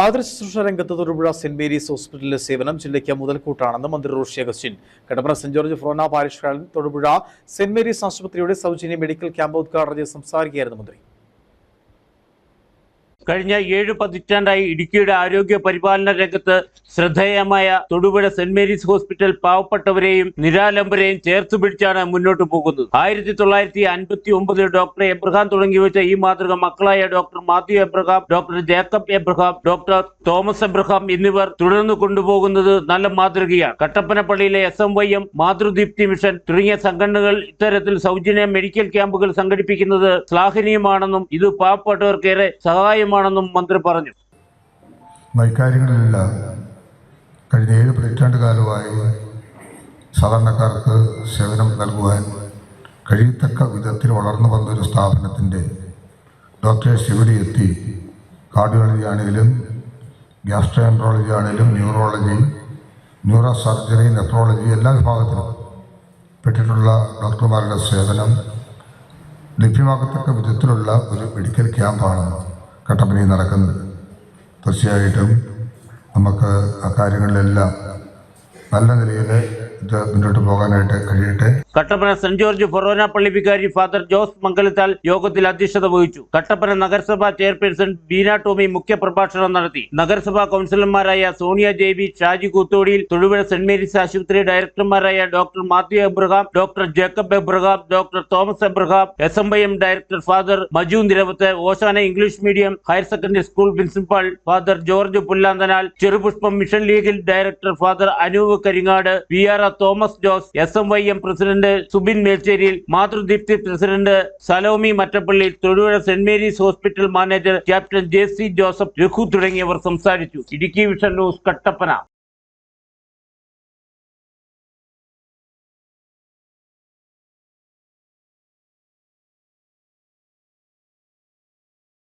ആദർശ രംഗത്ത് Thodupuzha saint Mary's ഹോസ്പിറ്റലിലെ സേവനം ജില്ലയ്ക്ക് മുതൽക്കൂട്ടാണെന്ന് മന്ത്രി Roshi Augustine. Kadambara saint George forane parish Thodupuzha saint Mary's ആശുപത്രിയുടെ സൗജന്യ മെഡിക്കൽ ക്യാമ്പ് ഉദ്ഘാടനം ചെയ്ത് സംസാരിക്കുകയായിരുന്നു മന്ത്രി. കഴിഞ്ഞ ഏഴ് പതിറ്റാണ്ടായി ഇടുക്കിയുടെ ആരോഗ്യ പരിപാലന രംഗത്ത് ശ്രദ്ധേയമായ തൊടുപുഴ സെന്റ് മേരീസ് ഹോസ്പിറ്റൽ പാവപ്പെട്ടവരെയും നിരാലംബരെയും ചേർത്ത് പിടിച്ചാണ് മുന്നോട്ട് പോകുന്നത്. ആയിരത്തി തൊള്ളായിരത്തി അൻപത്തി ഒമ്പതിൽ ഡോക്ടർ എബ്രഹാം തുടങ്ങി വെച്ച ഈ മാതൃക മക്കളായ doctor Mathew Abraham doctor Jacob Abraham doctor Thomas Abraham എന്നിവർ തുടർന്ന് കൊണ്ടുപോകുന്നത് നല്ല മാതൃകയാണ് കട്ടപ്പനപ്പള്ളിയിലെ S M Y M Mathrudeepthi mission തുടങ്ങിയ സംഘടനകൾ ഇത്തരത്തിൽ സൗജന്യ മെഡിക്കൽ ക്യാമ്പുകൾ സംഘടിപ്പിക്കുന്നത് ശ്ലാഘനീയമാണെന്നും ഇത് പാവപ്പെട്ടവർക്കേറെ സഹായമാണെന്നും മന്ത്രി പറഞ്ഞു. വൈകാര്യങ്ങളിലെല്ലാം കഴിഞ്ഞ ഏഴ് പതിറ്റാണ്ട് കാലമായി സാധാരണക്കാർക്ക് സേവനം നൽകുവാൻ കഴിയത്തക്ക വിധത്തിൽ വളർന്നു വന്നൊരു സ്ഥാപനത്തിന്റെ ഡോക്ടേഴ്സ് ഇവിടെ എത്തി കാർഡിയോളജി ആണെങ്കിലും ഗ്യാസ്ട്രോൻട്രോളജി ആണെങ്കിലും ന്യൂറോളജി ന്യൂറോ സർജറി നെഫ്രോളജി എല്ലാ വിഭാഗത്തിലും പെട്ടിട്ടുള്ള ഡോക്ടർമാരുടെ സേവനം ലഭ്യമാകത്തക്ക വിധത്തിലുള്ള ഒരു മെഡിക്കൽ ക്യാമ്പാണ് കട്ടപ്പനയിൽ നടക്കുന്നത്. തീർച്ചയായിട്ടും നമുക്ക് അക്കാര്യങ്ങളിലെല്ലാം കാര്യങ്ങളിലെല്ലാം നല്ല നിലയിൽ ഇത് മുന്നോട്ട് പോകാനായിട്ട് കഴിയട്ടെ. കട്ടപ്പന സെന്റ് ജോർജ് ഫൊറോന പള്ളി വികാരി ഫാദർ ജോസ് മംഗലത്താൽ യോഗത്തിൽ അധ്യക്ഷത വഹിച്ചു. കട്ടപ്പന നഗരസഭാ ചെയർപേഴ്സൺ ബീന ടോമി മുഖ്യ പ്രഭാഷണം നടത്തി. നഗരസഭാ കൗൺസിലർമാരായ സോണിയ ജെബി ഷാജി കൂത്തോടിയിൽ തൊടുപുഴ സെന്റ് മേരീസ് ആശുപത്രി ഡയറക്ടർമാരായ doctor Mathew Abraham doctor Jacob Abraham doctor Thomas Abraham S director father Maju Niravath Hosanna English medium higher secondary school principal father George Pullanthanal Cherupushpam mission ലീഗിൽ director father Anoop Karingad V R Thomas Jose S M Y M president Subin Mecheriyil Mathrudeepthi president Salome Mattappally Thodupuzha saint Mary's hospital manager captain J C Joseph Raghu തുടങ്ങിയവർ സംസാരിച്ചു. Idukki vision news Kattappana.